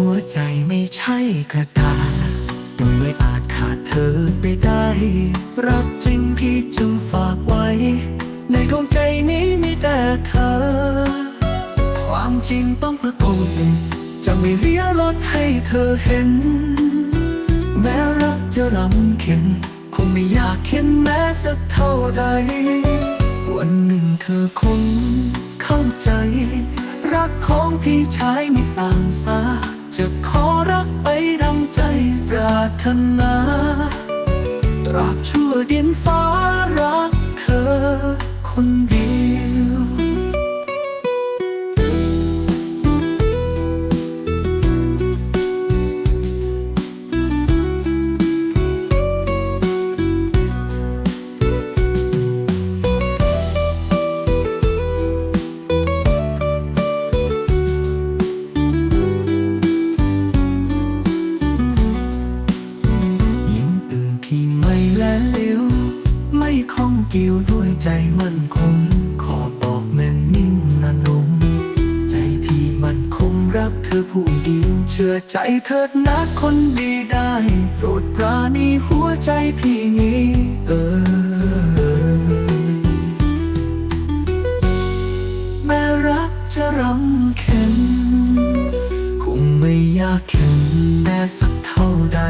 ัวให้กระตายยังไม่อาจขาดเธอไปได้ รักจริงพี่จึงฝากไว้ ในดวงใจนี้มีแต่เธอ ความจริงต้องปรากฏจะไม่เลี้ยรถให้เธอเห็น แม้รักจะรำเข็นคงไม่อยากเข็นแม้สักเท่าใด วันหนึ่งเธอคงเข้าใจ รักของพี่ชายไม่สางสา จะขอรักไปดังใจปรารถนาตราบชั่วดินฟ้ารักเธอคนเดียว ลเลี้ยวไม่ข้องเกี่ยวด้วยใจมั่นคง ขอบอกแน่นนิ่งนันลมใจพี่มันคงรักเธอผู้เดียวเชื่อใจเถิดนะคนดีได้ โปรดปราณีหัวใจพี่นี้เออ แม้รักจะรำเข็นคงไม่ยากเข็นแม้สักเท่าใด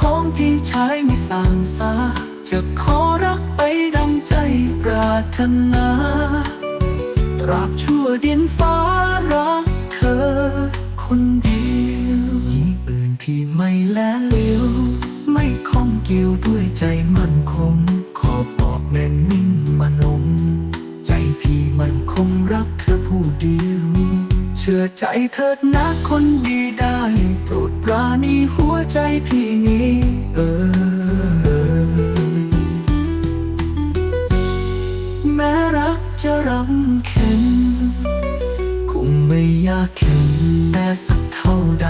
ของพี่ชายไม่สางสา จะขอรักไปดังใจปรารถนาตราบชั่วดินฟ้ารักเธอคนเดียวยิ่งอื่นพี่ไม่แลเลียว ไม่ข้องเกี่ยวด้วยใจมั่นคง ขอบอกแน่นิ่งมันลงใจพี่มันคงรักเธอผู้เดียว เชื่อใจเถิดนะคนดีได้ โปรดปราณีหัวใจพี่ นี้เออแม้รักจะรำเข็นคงไม่ยากเข็นแม้สักเท่าใด